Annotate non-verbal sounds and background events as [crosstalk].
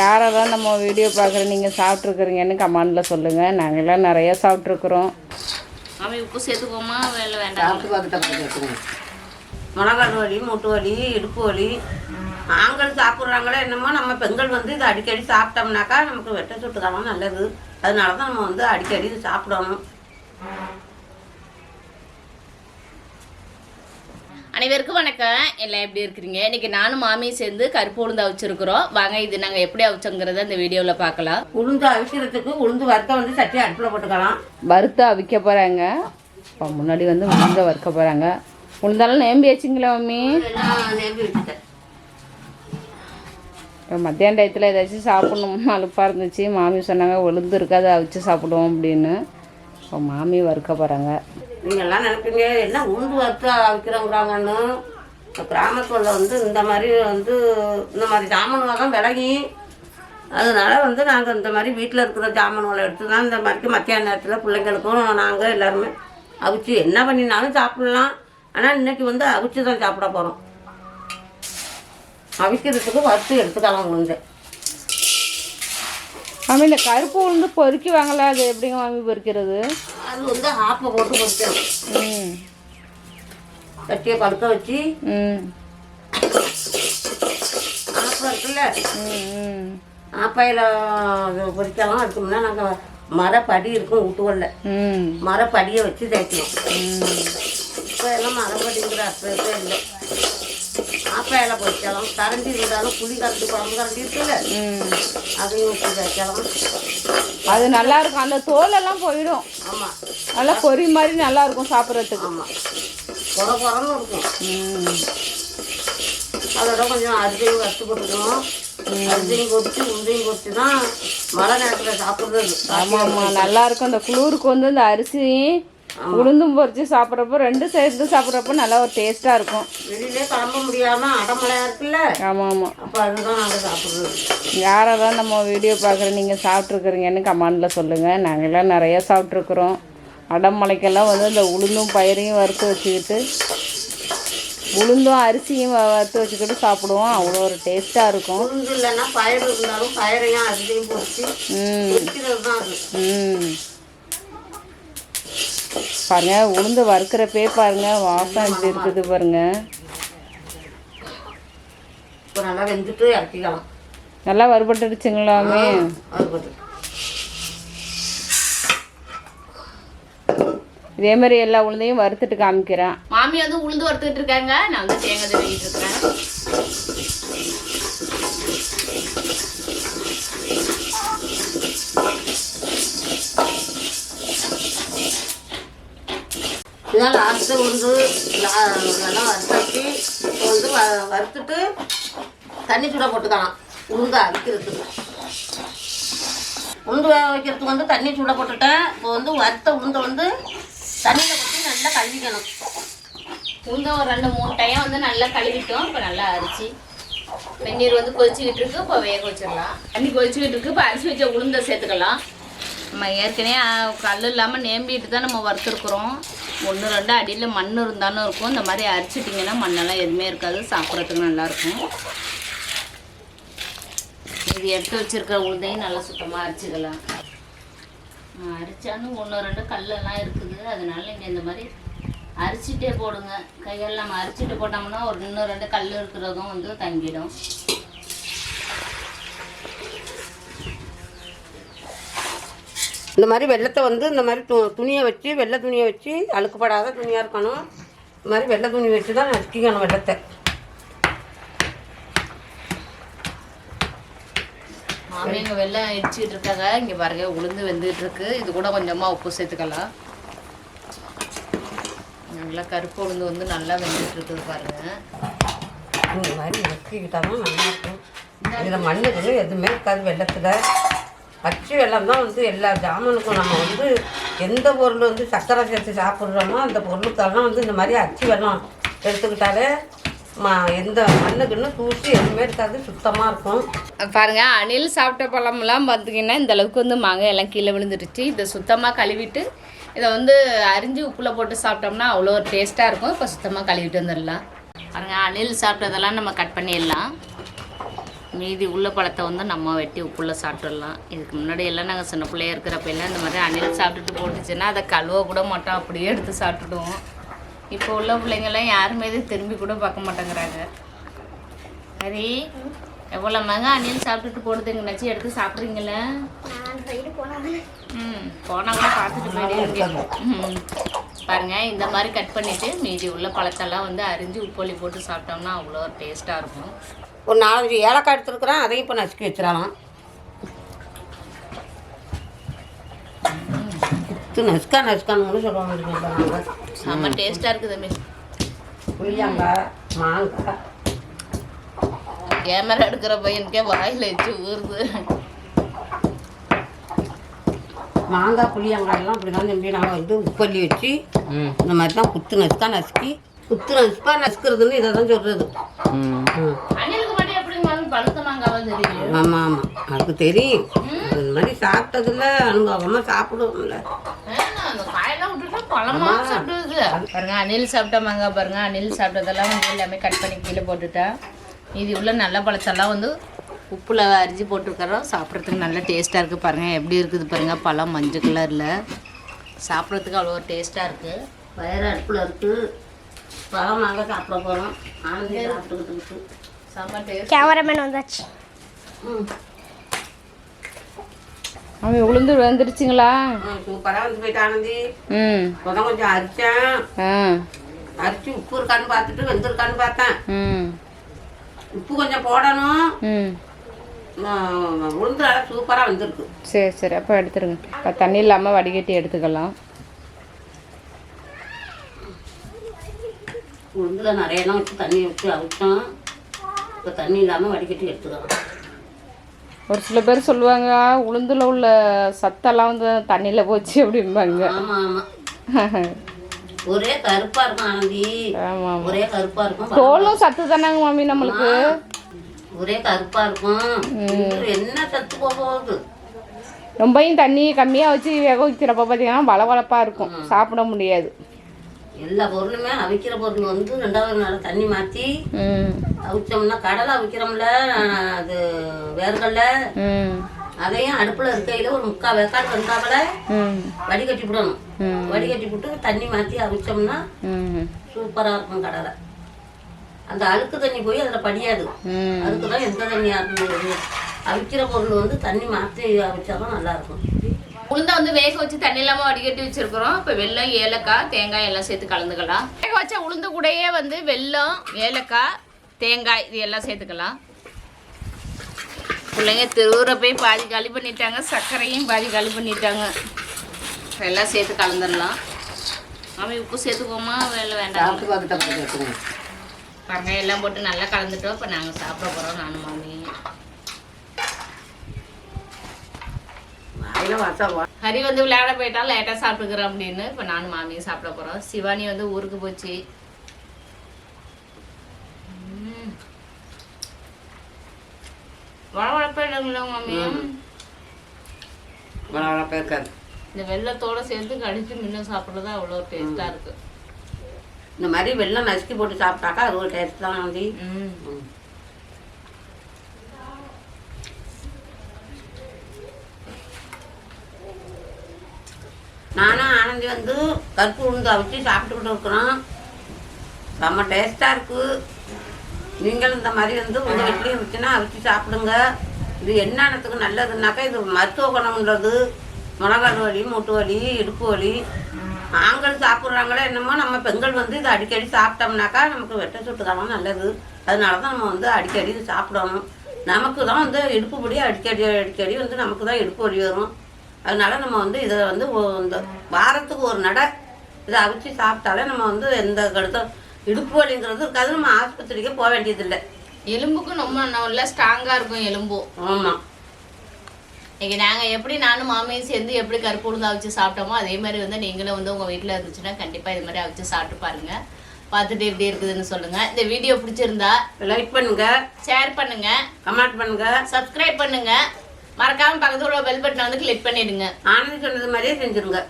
யாரெல்லாம் நம்ம வீடியோ பார்க்குற நீங்கள் சாப்பிட்ருக்குறீங்கன்னு கமெண்டில் சொல்லுங்கள் நாங்கள்லாம் நிறைய சாப்பிட்ருக்குறோம் மாமி உப்பு சேர்த்துக்கோமா? வேலை வேண்டாம். சாப்பிட்டு பார்த்துட்டு வலி மூட்டு வலி இடுப்பு வலி. ஆண்கள் சாப்பிட்றாங்களோ என்னமோ நம்ம பெண்கள் வந்து இதை அடிக்கடி சாப்பிட்டோம்னாக்கா நமக்கு வெட்ட சுட்டுக்கலாம் நல்லது. அதனால தான் நம்ம வந்து அடிக்கடி இது சாப்பிடணும். அனைவருக்கும் வணக்கம். எல்லாம் எப்படி இருக்கிறீங்க? இன்னைக்கு நானும் மாமியும் சேர்ந்து கருப்பு உளுந்து அவிச்சிருக்கிறோம். வாங்க இது நாங்கள் எப்படி அவிச்சோங்கிறத இந்த வீடியோவில் பார்க்கலாம். உளுந்து அவிக்கிறதுக்கு உளுந்து வறுத்த வந்து சட்டி அடுப்பில் போட்டுக்கலாம். வறுத்து அவிக்க போகிறாங்க இப்போ முன்னாடி வந்து உளுந்த வறுக்க போகிறாங்க உளுந்தாலும் நேம்பி வச்சிங்களா மம்மி? இப்போ மத்தியான டயத்தில் ஏதாச்சும் சாப்பிட்ணும் அலுப்பாக இருந்துச்சு. மாமி சொன்னாங்க உளுந்து இருக்காது அவிச்சு சாப்பிடுவோம் அப்படின்னு. இப்போ மாமி வறுக்க போகிறாங்க நீங்கள்லாம் நினைப்பீங்க என்ன உளுந்து வறுத்து அவிக்கிறோங்கிறாங்கன்னு கிராமத்தில் வந்து இந்த மாதிரி வந்து இந்த மாதிரி ஜாமான் தான் விலகி. அதனால வந்து நாங்கள் இந்த மாதிரி வீட்டில் இருக்கிற ஜாமான்களை எடுத்து தான் இந்த மாதிரி மத்தியான நேரத்தில் பிள்ளைங்களுக்கும் நாங்கள் எல்லாருமே அவிச்சு என்ன பண்ணினாலும் சாப்பிட்லாம். ஆனால் இன்னைக்கு வந்து அவிச்சு தான் சாப்பிட போகிறோம் அவிக்கிறதுக்கு வறுத்து எடுத்துக்கலாம் உளுந்து மாமி இந்த கருப்பு உளுந்து பொறுக்கி வாங்கல அது எப்படிங்க மாமி பொரிக்கிறது அது வந்து ஆப்பை போட்டு ம். சட்டியை படுக்க வச்சு. ஆப்பம் இருக்குல்ல? ஆப்பையில் அதுக்கு முன்னே நாங்கள் மரப்படி இருக்கும் ம். மரப்படியை வச்சு தேய்க்கணும். இப்போ எல்லாம் மரப்படிங்கிற அர்த்தத்தை இல்லை. ஆப்பையில் பொரிக்கலாம் கரண்டி இருந்தாலும் புளி கரண்டி குழம்பு கரண்டி இருக்குல்ல? ம். அதையும் வச்சு தேய்க்கலாம் அது நல்லா இருக்கும். அந்த தோலெல்லாம் போயிடும். ஆமாம் நல்லா பொரி மாதிரி நல்லா இருக்கும் சாப்பிட்றதுக்கு. ஆமாம் குற குறன்னு இருக்கும். அதோட கொஞ்சம் அரிசியும் வறுத்து போட்டுக்கணும். அரிசியும் பொரிச்சு உந்தையும் பொரிச்சு தான் மழை நேரத்தில் சாப்பிட்றது. ஆமாம் ஆமாம் நல்லா இருக்கும். அந்த குளிருக்கு வந்து இந்த அரிசி உளுந்தும் பொரிச்சு சாப்பிட்றப்போ ரெண்டும் சேர்த்து சாப்பிட்றப்போ நல்லா ஒரு டேஸ்ட்டாக இருக்கும். வெளியிலே கிளம்ப முடியாமல் அடமழையா இருக்குல்ல? ஆமாம் ஆமாம் அப்போ அதுதான் நாங்கள் சாப்பிட்றது. யாரெல்லாம் நம்ம வீடியோ பார்க்குற நீங்கள் சாப்பிட்ருக்குறீங்கன்னு கமெண்டில் சொல்லுங்கள் நாங்கள்லாம் நிறைய சாப்பிட்ருக்குறோம். அடமலைக்கெல்லாம் வந்து இந்த உளுந்தும் பயிரையும் வறுத்து வச்சுக்கிட்டு உளுந்தும் அரிசியும் வ- வறுத்து வச்சுக்கிட்டு சாப்பிடுவோம். அவ்வளோ ஒரு டேஸ்ட்டாக இருக்கும். உளுந்து இல்லைன்னா பயிர் இருந்தாலும் பயிரையும் அரிசியும் பொரிச்சு ம். ம். பாருங்க உளுந்து வறுக்கிறப்பே பாருங்க வாசம் எப்படி இருக்குது பாருங்க. இப்போ நல்லா வெந்துட்டு இறக்கிக்கலாம். நல்லா வறுபட்டுடுச்சுங்களாமே இதே மாதிரி எல்லா உளுந்தையும் வறுத்துட்டு காமிக்கிறேன். மாமி வந்து உளுந்து வறுத்துக்கிட்டு இருக்காங்க. நான் வந்து தேங்காய் திருவிட்டு இருக்கிறேன். இதெல்லாம் லாஸ்ட்டு உளுந்து இதெல்லாம் வறுத்தாச்சு இப்போ வந்து வ வறுத்துட்டு தண்ணி சுட போட்டுக்கலாம். உளுந்தை அரைக்கிறதுக்கு உளுந்து வேக வைக்கிறதுக்கு வந்து தண்ணி சுட போட்டுட்டேன். இப்போ வந்து வறுத்த உளுந்தை வந்து தண்ணியில் கொட்டி நல்லா கழுவிக்கணும். உளுந்த ஒரு ரெண்டு மூணு டைம் வந்து நல்லா கழுவிட்டோம். இப்போ நல்லா அரிச்சு வெந்நீர் வந்து கொதிச்சுக்கிட்டு இருக்கு. இப்போ வேக வச்சிடலாம். தண்ணி கொதிச்சுக்கிட்டு இருக்கு. இப்போ அரிசி வச்ச உளுந்தை சேர்த்துக்கலாம். நம்ம ஏற்கனவே கல் இல்லாமல் நேம்பிட்டு தான் நம்ம வறுத்துருக்குறோம். ஒன்று ரெண்டு அடியில் மண் இருந்தாலும் இருக்கும். இந்த மாதிரி அரிச்சிட்டிங்கன்னா மண்ணெல்லாம் எதுவுமே இருக்காது. சாப்பிட்றதுக்கு நல்லாயிருக்கும் இது எடுத்து வச்சிருக்கிற உளுந்தையும் நல்லா சுத்தமாக அரிச்சிக்கலாம். அரிச்சாலும் ஒன்று ரெண்டு கல்லெல்லாம் இருக்குது. அதனால நீங்கள் இந்த மாதிரி அரிச்சிட்டே போடுங்க. கையால் நம்ம அரிச்சிட்டு போட்டோம்னா ஒரு இன்னும் ரெண்டு கல் இருக்கிறதும் வந்து தங்கிடும். இந்த மாதிரி வெள்ளத்தை வந்து இந்த மாதிரி து துணியை வச்சு வெள்ளை துணியை வச்சு அழுக்குப்படாத துணியாக இருக்கணும். இந்த மாதிரி வெள்ளை துணி வச்சு தான் நசுக்கிக்கணும் வெள்ளத்தை. மாமி இங்கே வெள்ளம் இடிச்சிட்டு இருக்காங்க. இங்கே பாருங்க உளுந்து வெந்துட்டு இருக்கு. இது கூட கொஞ்சமாக உப்பு சேர்த்துக்கலாம். நல்லா கருப்பு உளுந்து வந்து நல்லா வெந்துட்டு இருக்குது பாருங்க. இந்த மாதிரி நசுக்கிக்கிட்டால் தான் நல்லாயிருக்கும் இதில் மண்ணுக்கு எதுவுமே இருக்காது வெள்ளத்தில். பச்சை வெள்ளம் தான் வந்து எல்லா ஜாமனுக்கும் நம்ம வந்து எந்த பொருள் வந்து சர்க்கரை சேர்த்து சாப்பிட்றோமோ அந்த பொருளுக்கெல்லாம் வந்து இந்த மாதிரி அச்சு வெள்ளம் எடுத்துக்கிட்டாலே ம எந்த மண்ணுக்குன்னு தூசி எதுவுமே இருக்காது சுத்தமாக இருக்கும். பாருங்கள் அணில் சாப்பிட்ட பழம்லாம் பார்த்தீங்கன்னா இந்த அளவுக்கு வந்து மாங்காய் எல்லாம் கீழே விழுந்துருச்சு. இதை சுத்தமாக கழுவிட்டு இதை வந்து அரிஞ்சு உப்பில் போட்டு சாப்பிட்டோம்னா அவ்வளோ ஒரு டேஸ்ட்டாக இருக்கும். இப்போ சுத்தமாக கழுவிட்டு வந்துடலாம். பாருங்கள் அணில் சாப்பிட்டதெல்லாம் நம்ம கட் பண்ணிடலாம். மீதி உள்ள பழத்தை வந்து நம்ம வெட்டி உப்புள்ள சாப்பிட்டுடலாம். இதுக்கு முன்னாடி எல்லாம் நாங்கள் சின்ன பிள்ளையா இருக்கிறப்ப எல்லாம் இந்த மாதிரி அணில் சாப்பிட்டுட்டு போட்டுச்சுன்னா அதை கழுவ கூட மாட்டோம் அப்படியே எடுத்து சாப்பிட்டுடுவோம். இப்போ உள்ள பிள்ளைங்கெல்லாம் யாருமே இது திரும்பி கூட பார்க்க மாட்டேங்கிறாங்க. சரி எவ்வளோ மக அணில் சாப்பிட்டுட்டு போடுதுங்க நச்சு எடுத்து சாப்பிட்றீங்களே? ம் போனால் கூட பார்த்துட்டு போயிடுவீங்க ம் பாருங்க இந்த மாதிரி கட் பண்ணிட்டு மீதி உள்ள பழத்தெல்லாம் வந்து அரிஞ்சு உப்பொலி போட்டு சாப்பிட்டோம்னா அவ்வளோ டேஸ்ட்டாக இருக்கும். ஒரு நாலஞ்சு ஏலக்காய் எடுத்துருக்குறேன் அதையும் இப்போ நசுக்கி வச்சிடலாம். குத்து நசுக்கா நசுக்கான்னு கூட சொல்ல முடியுங்க செம்ம டேஸ்ட்டாக இருக்குது மிஸ் புளியாங்காய் மாங்காய். கேமரா எடுக்கிற பையனுக்கே வாயில் வச்சு ஊறுது. மாங்காய் புளியங்காய் எல்லாம் அப்படி தான் தம்பி. நாங்கள் வந்து உப்பள்ளி வச்சு இந்த மாதிரி தான் குத்து நசுக்கா நசுக்கி குத்து நசுக்கா நசுக்கிறதுன்னு இதை தான் சொல்கிறது தெரியும். ஆமாம் ஆமாம் அதுக்கு தெரியும். அது மாதிரி சாப்பிட்டதில்ல அனுபவமாக சாப்பிடுவோம்ல. பழமா பாருங்க அணில் சாப்பிட்ட மாங்காய் பாருங்க. அணில் சாப்பிட்டதெல்லாம் வந்து எல்லாமே கட் பண்ணி கீழே போட்டுட்டா. இது உள்ள நல்ல பழத்தெல்லாம் வந்து உப்புல அரிஞ்சு போட்டுருக்கறோம். சாப்பிட்றதுக்கு நல்ல டேஸ்ட்டாக இருக்குது பாருங்கள் எப்படி இருக்குது பாருங்கள் பழம் மஞ்சள் கலரில். சாப்பிட்றதுக்கு அவ்வளோ டேஸ்ட்டாக இருக்குது வயிறு அடுப்பில் இருக்குது பழமாக சாப்பிட போகிறோம் ஆனந்தி சாப்பிட்டுக்கிட்டு செம்ம டேஸ்ட் கேமராமேன் வந்தாச்சு. அவன் உளுந்து வந்துருச்சுங்களா? சூப்பராக வந்து போயிட்டு ஆனந்தி. ம். இப்போதான் கொஞ்சம் அரிச்சேன். ஆ. அரிச்சு உப்பு இருக்கான்னு பார்த்துட்டு வெந்திருக்கான்னு பார்த்தேன். ம். உப்பு கொஞ்சம் போடணும். ம். உளுந்து நல்லா சூப்பராக வந்திருக்கு. சரி சரி. அப்போ எடுத்துருங்க. இப்போ தண்ணி இல்லாமல் வடிகட்டி எடுத்துக்கலாம். உளுந்துல நிறையலாம் வச்சு தண்ணி வச்சு அவிச்சோம். இப்போ தண்ணி இல்லாமல் வடிகட்டி எடுத்துக்கலாம். ஒரு சில பேர் சொல்லுவாங்க உளுந்துல உள்ள சத்தெல்லாம் வந்து தண்ணியில் போச்சு அப்படிம்பாங்க. [laughs] ஒரே கருப்பாக இருக்கும் ஆனந்தி. ஒரே கருப்பாக இருக்கும் தோலும் சத்து தானாங்க மாமி நம்மளுக்கு? ஒரே கருப்பாக இருக்கும். என்ன சத்து போக போகுது? ரொம்பையும் தண்ணி கம்மியாக வச்சு வேக வைக்கிறப்ப பார்த்தீங்கன்னா வளவளப்பாக இருக்கும். சாப்பிட முடியாது. எல்லா பொருளுமே அவிக்கிற பொருள் வந்து ரெண்டாவது நாள் தண்ணி மாற்றி அவிச்சோம்னா கடலை அவிக்கிறோம்ல அது வேர்கடல. அதையும் அடுப்பில் இருக்கையில் ஒரு முக்கால் வேக்காடு வெங்காவில் ம். வடிகட்டி விடணும். வடிகட்டி விட்டு தண்ணி மாற்றி அவிச்சோம்னா சூப்பராக இருக்கும் கடலை. அந்த அழுக்கு தண்ணி போய் அதில் படியாது. அதுக்கு தான் எந்த தண்ணி ஆக்கணும் அவிக்கிற பொருள் வந்து தண்ணி மாற்றி அவிச்சா தான் நல்லாயிருக்கும் உளுந்த வந்து வேக வச்சு தண்ணி இல்லாமல் வடிகட்டி வச்சிருக்கிறோம். இப்போ வெல்லம் ஏலக்காய் தேங்காய் எல்லாம் சேர்த்து கலந்துக்கலாம். வேக வச்ச உளுந்து கூடயே வந்து வெல்லம் ஏலக்காய் தேங்காய் இது எல்லாம் சேர்த்துக்கலாம். பிள்ளைங்க திருவுரை போய் பாதி காலி பண்ணிட்டாங்க சர்க்கரையும் பாதி காலி பண்ணிட்டாங்க. எல்லாம் சேர்த்து கலந்துடலாம். மாமி உப்பு சேர்த்துக்கோமா? வேலை வேண்டாம்? பாருங்க எல்லாம் போட்டு நல்லா கலந்துட்டோம். இப்போ நாங்கள் சாப்பிட போகிறோம் நானும் மாமி வாயில வாசா வா ஹரி வந்து விளையாட போயிட்டா லேட்டாக சாப்பிட்டுக்கிறோம் அப்படின்னு. இப்போ நானும் மாமியும் சாப்பிட போகிறோம் சிவானி வந்து ஊருக்கு போச்சு. வளவளப்பா இல்லைங்களா மாமி? வளவளப்பாக இருக்காது இந்த வெள்ளத்தோட சேர்த்து கடிச்சு முன்ன சாப்பிட்றது அவ்வளோ டேஸ்ட்டாக இருக்கு. இந்த மாதிரி வெள்ளம் நசுக்கி போட்டு சாப்பிட்டாக்கா அது ஒரு டேஸ்ட் தான் ஆனந்தி நானும் ஆனந்தி வந்து கருப்பு உளுந்து அவிச்சு சாப்பிட்டுக்கிட்டு இருக்கிறோம். செம்ம டேஸ்ட்டாக இருக்குது நீங்களும் இந்த மாதிரி வந்து உங்கள் வீட்லேயும் இருந்துச்சுன்னா அவிச்சு சாப்பிடுங்க. இது என்னத்துக்கு நல்லதுன்னாக்கா இது மருத்துவ குணம்ன்றது. முழங்கால் வலி மூட்டு வலி இடுப்பு வலி. ஆண்கள் சாப்பிட்றாங்களோ என்னமோ நம்ம பெண்கள் வந்து இதை அடிக்கடி சாப்பிட்டோம்னாக்கா நமக்கு வெட்ட சுட்டுக்கலாம் நல்லது. அதனால தான் நம்ம வந்து அடிக்கடி இது சாப்பிடணும். நமக்கு தான் வந்து இடுப்பு பொடி அடிக்கடி அடிக்கடி வந்து நமக்கு தான் இடுப்பு வலி வரும். அதனால நம்ம வந்து இதை வந்து இந்த வாரத்துக்கு ஒரு நடை இதை அவிச்சு சாப்பிட்டாலே நம்ம வந்து எந்த கடுத்த இடுப்பு வலிங்கிறது இருக்காது. நம்ம ஆஸ்பத்திரிக்கே போக வேண்டியதில்லை. எலும்புக்கும் ரொம்ப நல்லா ஸ்ட்ராங்காக இருக்கும் எலும்பும் ஆமாம் இன்னைக்கு நாங்கள் எப்படி நானும் மாமியும் சேர்ந்து எப்படி கருப்பு உளுந்து அவிச்சு சாப்பிட்டோமோ அதே மாதிரி வந்து நீங்களும் வந்து உங்கள் வீட்டில் இருந்துச்சுன்னா கண்டிப்பாக இது மாதிரி அவிச்சு சாப்பிட்டு பாருங்க. பார்த்துட்டு எப்படி இருக்குதுன்னு சொல்லுங்கள் இந்த வீடியோ பிடிச்சிருந்தா லைக் பண்ணுங்க. ஷேர் பண்ணுங்க. கமெண்ட் பண்ணுங்க. சப்ஸ்கிரைப் பண்ணுங்க. மறக்காம பக்கத்துல உள்ள பெல் பட்டனை வந்து கிளிக் பண்ணிடுங்க. ஆனந்த் சொன்னது மாதிரியே செஞ்சிருங்க.